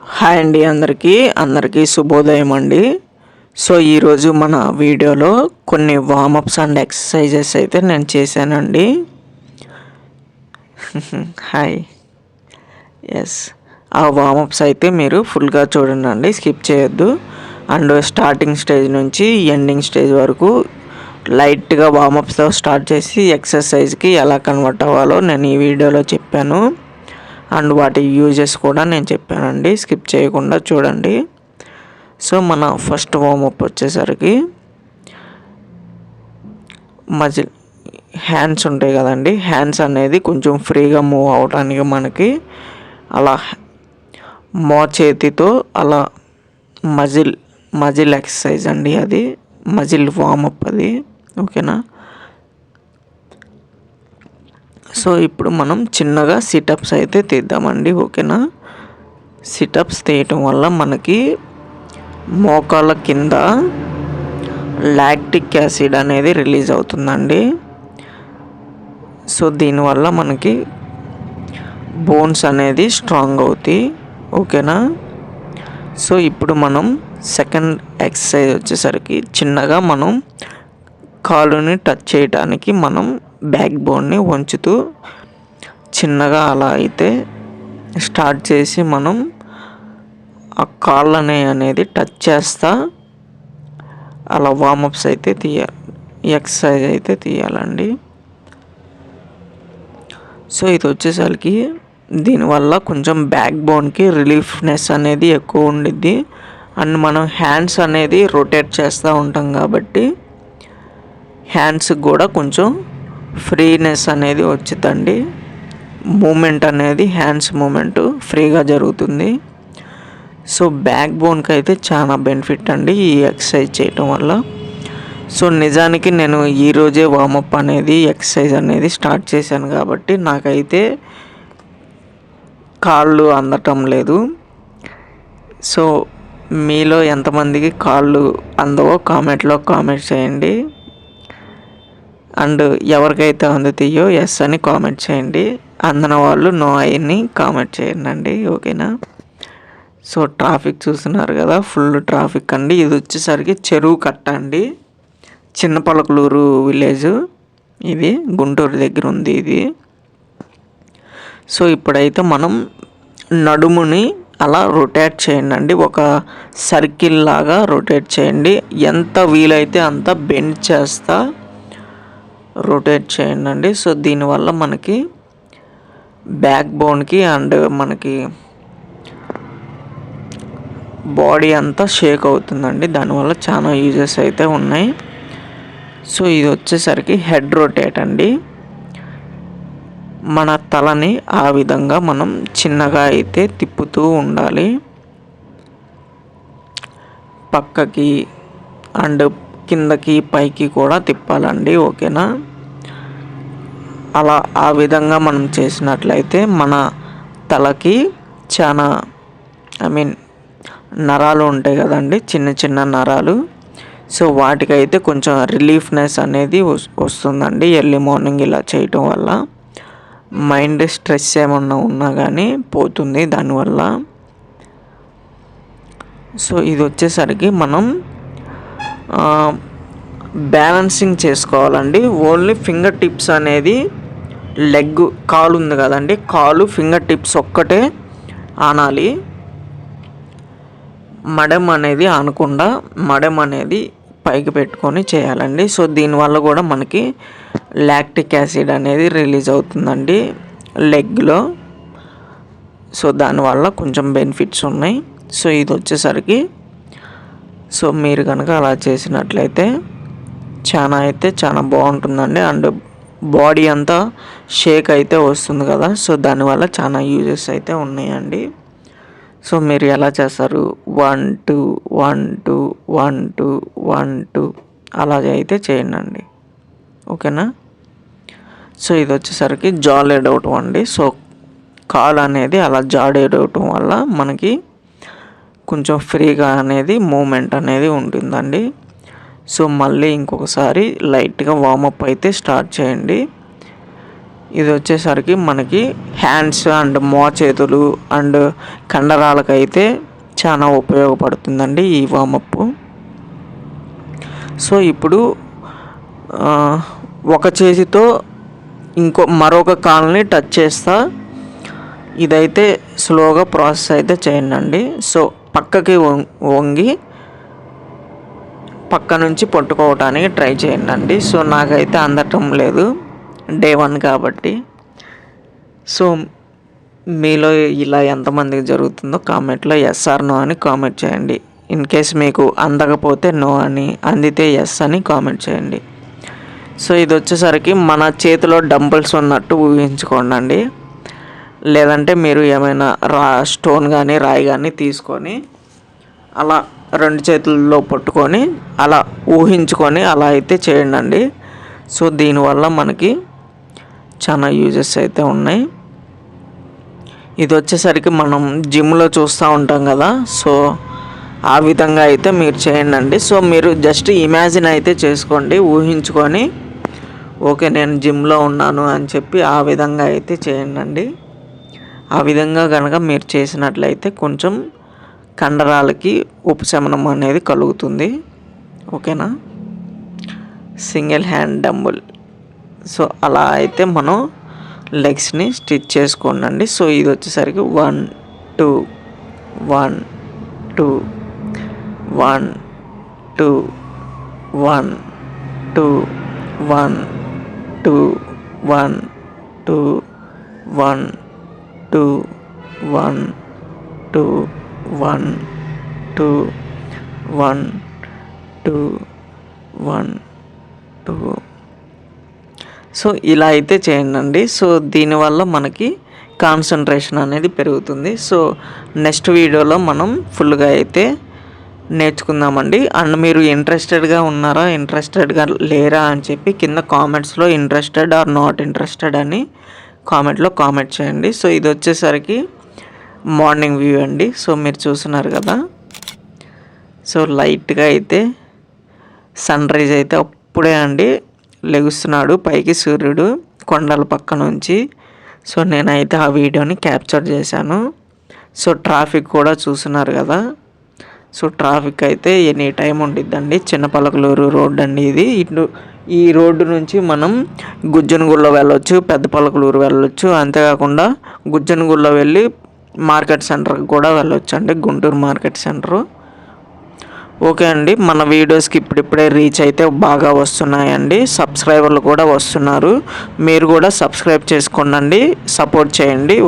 Hi అండి అందరికీ. అందరికీ శుభోదయం అండి. సో ఈరోజు మన వీడియోలో కొన్ని వార్మప్స్ అండ్ ఎక్సర్సైజెస్ అయితే నేను చేశానండి. హాయ్. ఎస్ ఆ వార్మప్స్ అయితే మీరు ఫుల్గా చూడండి స్కిప్ చేయొద్దు. అండ్ స్టార్టింగ్ స్టేజ్ నుంచి ఎండింగ్ స్టేజ్ వరకు లైట్గా వార్మప్స్తో స్టార్ట్ చేసి ఎక్సర్సైజ్కి ఎలా కన్వర్ట్ అవ్వాలో నేను ఈ వీడియోలో చెప్పాను. అండ్ వాటి యూజెస్ కూడా నేను చెప్పానండి. స్కిప్ చేయకుండా చూడండి. సో మన ఫస్ట్ వార్మప్ వచ్చేసరికి మజిల్ హ్యాండ్స్ ఉంటాయి కదండి. హ్యాండ్స్ అనేది కొంచెం ఫ్రీగా మూవ్ అవడానికి మనకి అలా మో చేతితో అలా మజిల్ మజిల్ ఎక్సర్సైజ్ అండి అది. మజిల్ వార్మప్ అది. ఓకేనా సో ఇప్పుడు మనం చిన్నగా సిటప్స్ అయితే తీద్దామండి ఓకేనా? సిటప్స్ తీయటం వల్ల మనకి మోకాళ్ళ కింద లాక్టిక్ యాసిడ్ అనేది రిలీజ్ అవుతుందండి. సో దీనివల్ల మనకి బోన్స్ అనేది స్ట్రాంగ్ అవుతాయి ఓకేనా? సో ఇప్పుడు మనం సెకండ్ ఎక్సర్సైజ్ వచ్చేసరికి చిన్నగా మనం కాలుని టచ్ చేయడానికి మనం బ్యాక్ బోన్ని వంచుతూ చిన్నగా అలా అయితే స్టార్ట్ చేసి మనం ఆ కాళ్ళని అనేది టచ్ చేస్తా. అలా వామప్స్ అయితే తీయాలి ఎక్సర్సైజ్ అయితే తీయాలండి. సో ఇది వచ్చేసరికి దీనివల్ల కొంచెం బ్యాక్ బోన్కి రిలీఫ్నెస్ అనేది ఎక్కువ ఉండిద్ది. అండ్ మనం హ్యాండ్స్ అనేది రొటేట్ చేస్తూ ఉంటాం కాబట్టి హ్యాండ్స్కి కూడా కొంచెం ఫ్రీనెస్ అనేది వచ్చిందండి మూమెంట్ అనేది హ్యాండ్స్ మూమెంట్ ఫ్రీగా జరుగుతుంది. సో బ్యాక్ బోన్కి అయితే చాలా బెనిఫిట్ అండి ఈ ఎక్సర్సైజ్ చేయటం వల్ల. సో నిజానికి నేను ఈరోజే వామప్ అనేది ఎక్సర్సైజ్ అనేది స్టార్ట్ చేశాను కాబట్టి నాకైతే కాళ్ళు అందటం లేదు. సో మీలో ఎంతమందికి కాళ్ళు అందవో కామెంట్లో కామెంట్ చేయండి. అండ్ ఎవరికైతే అందుతాయో ఎస్ అని కామెంట్ చేయండి. అందిన వాళ్ళు నో అని కామెంట్ చేయండి అండి ఓకేనా? సో ట్రాఫిక్ చూస్తున్నారు కదా ఫుల్ ట్రాఫిక్ అండి. ఇది వచ్చేసరికి చెరువు కట్ట అండి. చిన్న పలకలూరు విలేజ్. ఇది గుంటూరు దగ్గర ఉంది ఇది. సో ఇప్పుడైతే మనం నడుముని అలా రొటేట్ చేయండి అండి ఒక సర్కిల్ లాగా రొటేట్ చేయండి. ఎంత వీలైతే అంత బెండ్ చేస్తా రొటేట్ చేయండి సో దీనివల్ల మనకి బ్యాక్ బోన్కి అండ్ మనకి బాడీ అంతా షేక్ అవుతుందండి. దానివల్ల చాలా యూజెస్ అయితే ఉన్నాయి. సో ఇది వచ్చేసరికి హెడ్ రొటేట్ అండి. మన తలని ఆ విధంగా మనం చిన్నగా అయితే తిప్పుతూ ఉండాలి. పక్కకి అండ్ కిందకి పైకి కూడా తిప్పాలండి. ఓకేనా? అలా ఆ విధంగా మనం చేసినట్లయితే మన తలకి చాలా ఐ మీన్ నరాలు ఉంటాయి కదండి చిన్న చిన్న నరాలు. సో వాటికైతే కొంచెం రిలీఫ్నెస్ అనేది వస్తుందండి ఎర్లీ మార్నింగ్ ఇలా చేయటం వల్ల. మైండ్ స్ట్రెస్ ఏమన్నా ఉన్నా కానీ పోతుంది దానివల్ల. సో ఇది వచ్చేసరికి మనం బ్యాలెన్సింగ్ చేసుకోవాలండి. ఓన్లీ ఫింగర్ టిప్స్ అనేది లెగ్ కాలు ఉంది కదండి. కాలు ఫింగర్ టిప్స్ ఒక్కటే ఆనాలి. మడెం అనేది ఆనకుండా మడెం అనేది పైకి పెట్టుకొని చేయాలండి. సో దీనివల్ల కూడా మనకి లాక్టిక్ యాసిడ్ అనేది రిలీజ్ అవుతుందండి లెగ్లో సో దానివల్ల కొంచెం బెనిఫిట్స్ ఉన్నాయి. సో ఇది వచ్చేసరికి సో మీరు కనుక అలా చేసినట్లయితే చాలా అయితే చాలా బాగుంటుందండి. అండ్ బాడీ అంతా షేక్ అయితే వస్తుంది కదా. సో దానివల్ల చాలా యూజెస్ అయితే ఉన్నాయండి. సో మీరు ఎలా చేస్తారు? One two one two one two one two అలా అయితే చేయండి ఓకేనా? సో ఇది వచ్చేసరికి జాలెడ్ అవటం అండి. సో కాల్ అనేది అలా జాడేయడం వల్ల మనకి కొంచెం ఫ్రీగా అనేది మూమెంట్ అనేది ఉంటుందండి. సో మళ్ళీ ఇంకొకసారి లైట్గా వామప్ అయితే స్టార్ట్ చేయండి. ఇది వచ్చేసరికి మనకి హ్యాండ్స్ అండ్ మోచేతులు అండ్ కండరాలకైతే చాలా ఉపయోగపడుతుందండి ఈ వామప్ సో ఇప్పుడు ఒక చేతితో ఇంకో మరొక కాల్ని టచ్ చేస్తా. ఇదైతే స్లోగా ప్రాసెస్ అయితే చేయండి సో పక్కకి వంగి పక్క నుంచి పట్టుకోవటానికి ట్రై చేయండి సో నాకైతే అందటం లేదు. డే వన్ కాబట్టి. సో మీలో ఇలా ఎంతమందికి జరుగుతుందో కామెంట్లో ఎస్ ఆర్ నో అని కామెంట్ చేయండి. ఇన్ కేస్ మీకు అందకపోతే నో అని అందితే ఎస్ అని కామెంట్ చేయండి. సో ఇది వచ్చేసరికి మన చేతిలో డంబుల్స్ ఉన్నట్టు ఊహించుకోండి లేదంటే మీరు ఏమైనా రా స్టోన్ కానీ రాయి కానీ తీసుకొని అలా రెండు చేతుల్లో పట్టుకొని అలా ఊహించుకొని అలా అయితే చేయండి సో దీనివల్ల మనకి చాలా యూజెస్ అయితే ఉన్నాయి. ఇది వచ్చేసరికి మనం జిమ్లో చూస్తూ ఉంటాం కదా. సో ఆ విధంగా అయితే మీరు చేయండి సో మీరు జస్ట్ ఇమాజిన్ అయితే చేసుకోండి ఊహించుకొని ఓకే నేను జిమ్లో ఉన్నాను అని చెప్పి ఆ విధంగా అయితే చేయండి ఆ విధంగా కనుక మీరు చేసినట్లయితే కొంచెం కండరాలకి ఉపశమనం అనేది కలుగుతుంది. ఓకేనా? సింగిల్ హ్యాండ్ డంబుల్ సో అలా అయితే మనం లెగ్స్ని స్టిచ్ చేసుకోండి సో ఇది వచ్చేసరికి one two one two one two one two one two one two one two one two one two one two one two. So ఇలా అయితే చేయండి సో దీనివల్ల మనకి కాన్సన్ట్రేషన్ అనేది పెరుగుతుంది. సో నెక్స్ట్ వీడియోలో మనం ఫుల్గా అయితే నేర్చుకుందామండి. అండ్ మీరు ఇంట్రెస్టెడ్గా ఉన్నారా ఇంట్రెస్టెడ్గా లేరా అని చెప్పి కింద కామెంట్స్లో ఇంట్రెస్టెడ్ ఆర్ నాట్ ఇంట్రెస్టెడ్ అని కామెంట్లో కామెంట్ చేయండి. సో ఇది వచ్చేసరికి మార్నింగ్ వ్యూ అండి. సో మీరు చూస్తున్నారు కదా. సో లైట్గా అయితే సన్ రైజ్ అయితే అప్పుడే అండి లెగుస్తున్నాడు. పైకి సూర్యుడు కొండల పక్క నుంచి. సో నేనైతే ఆ వీడియోని క్యాప్చర్ చేశాను. సో ట్రాఫిక్ కూడా చూస్తున్నారు కదా. సో ట్రాఫిక్ అయితే ఎనీ టైం ఉండిద్దండి. చిన్నపలకలూరు రోడ్ అండి ఇది. ఇటు ఈ రోడ్డు నుంచి మనం గుజ్జనగూడలో వెళ్ళొచ్చు పెద్ద పలకలూరు వెళ్ళొచ్చు. అంతేకాకుండా గుజ్జనగూడలో వెళ్ళి మార్కెట్ సెంటర్కి కూడా వెళ్ళొచ్చు అండి గుంటూరు మార్కెట్ సెంటరు. ఓకే అండి. మన వీడియోస్కి ఇప్పుడిప్పుడే రీచ్ అయితే బాగా వస్తున్నాయండి. సబ్స్క్రైబర్లు కూడా వస్తున్నారు. మీరు కూడా సబ్స్క్రైబ్ చేసుకోండి సపోర్ట్ చేయండి.